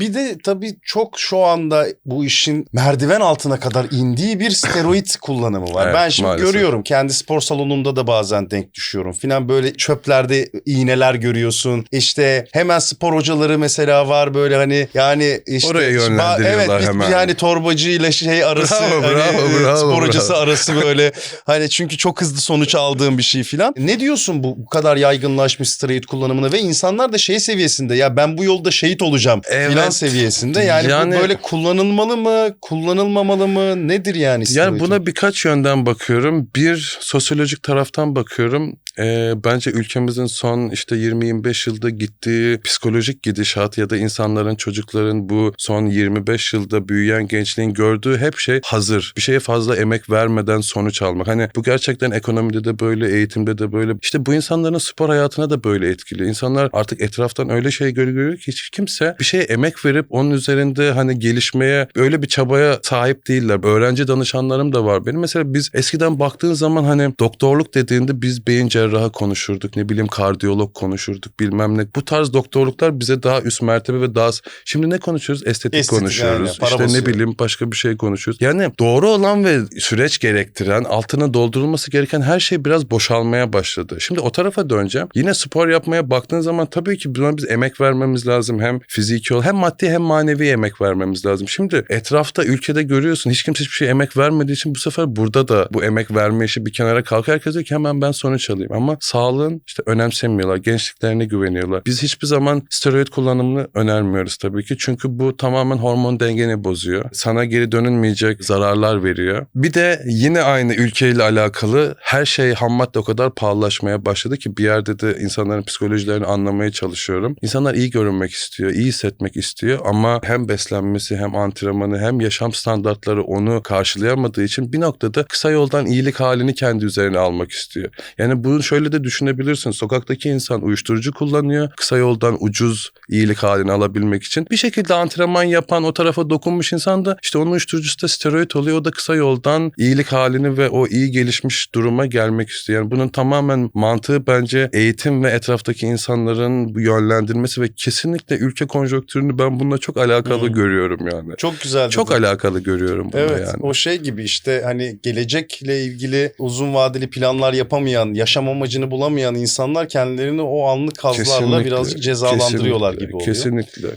Bir de tabii çok şu anda bu işin merdiven altına kadar indiği bir steroid kullanımı var. Evet, ben şimdi maalesef. görüyorum kendi spor salonumda da bazen denk düşüyorum filan böyle çöplerde iğneler görüyorsun. İşte hemen spor hocaları mesela var böyle hani yani işte Oraya yönlendiriyorlar evet hemen. yani torbacıyla şey arası Bravo, hani, bravo, e, bravo, spor bravo. hocası arası böyle hani çünkü çok hızlı sonuç aldığım bir şey filan. Ne diyorsun bu, bu kadar yaygınlaşmış steroid kullanımına ve insanlar da şey seviyesinde ya ben bu yolda şehit olacağım Evet. filan seviyesinde. Yani, Yani- bu böyle kullanılmalı mı, kullanılmamalı mı? Nedir yani? Yani buna birkaç yönden bakıyorum. Bir sosyolojik taraftan bakıyorum. Ee, bence ülkemizin son işte 20-25 yılda gittiği psikolojik gidişat ya da insanların, çocukların bu son 25 yılda büyüyen gençliğin gördüğü hep şey hazır. Bir şeye fazla emek vermeden sonuç almak. Hani bu gerçekten ekonomide de böyle, eğitimde de böyle. İşte bu insanların spor hayatına da böyle etkili. İnsanlar artık etraftan öyle şey görüyor ki hiç kimse bir şeye emek verip onun üzerinde hani gelişmeye öyle bir çabaya sahip değiller. Öğrenci danışanlarım da var. Benim mesela biz eskiden baktığın zaman hani doktorluk dediğinde biz beyin cerrahı konuşurduk. Ne bileyim kardiyolog konuşurduk bilmem ne. Bu tarz doktorluklar bize daha üst mertebe ve daha... Şimdi ne konuşuyoruz? Estetik, Estetik, konuşuyoruz. Para işte basıyor. ne bileyim başka bir şey konuşuyoruz. Yani doğru olan ve süreç gerektiren, altına doldurulması gereken her şey biraz boşalmaya başladı. Şimdi o tarafa döneceğim. Yine spor yapmaya baktığın zaman tabii ki buna biz emek vermemiz lazım. Hem fiziki ol, hem maddi hem manevi emek vermemiz lazım. Şimdi etrafta ülkede görüyorsun hiç kimse hiçbir şey emek vermediği için bu sefer burada da bu emek verme işi bir kenara kalkıyor. Herkes diyor ki hemen ben sonuç alayım. Ama sağlığın işte önemsemiyorlar. Gençliklerine güveniyorlar. Biz hiçbir zaman steroid kullanımını önermiyoruz tabii ki. Çünkü bu tamamen hormon dengeni bozuyor. Sana geri dönülmeyecek zararlar veriyor. Bir de yine aynı ülkeyle alakalı her şey ham madde o kadar pahalılaşmaya başladı ki bir yerde de insanların psikolojilerini anlamaya çalışıyorum. İnsanlar iyi görünmek istiyor, iyi hissetmek istiyor ama hem beslenmesi hem antrenmanı hem yaşam standartları onu karşılayamadığı için bir noktada kısa yoldan iyilik halini kendi üzerine almak istiyor. Yani bunu şöyle de düşünebilirsin. Sokaktaki insan uyuşturucu kullanıyor. Kısa yoldan ucuz iyilik halini alabilmek için. Bir şekilde antrenman yapan o tarafa dokunmuş insan da işte onun uyuşturucusu da steroid oluyor. O da kısa yoldan iyilik halini ve o iyi gelişmiş duruma gelmek istiyor. Yani bunun tamamen mantığı bence eğitim ve etraftaki insanların yönlendirmesi ve kesinlikle ülke konjonktürünü ben bununla çok alakalı Hı. görüyorum yani. çok güzel. Çok dedin. alakalı görüyorum bunu Evet yani. o şey gibi işte hani gelecekle ilgili uzun vadeli planlar yapamayan, yaşam amacını bulamayan insanlar kendilerini o anlık hazlarla Kesinlikle, birazcık cezalandırıyorlar kesinlikle, gibi oluyor. Kesinlikle.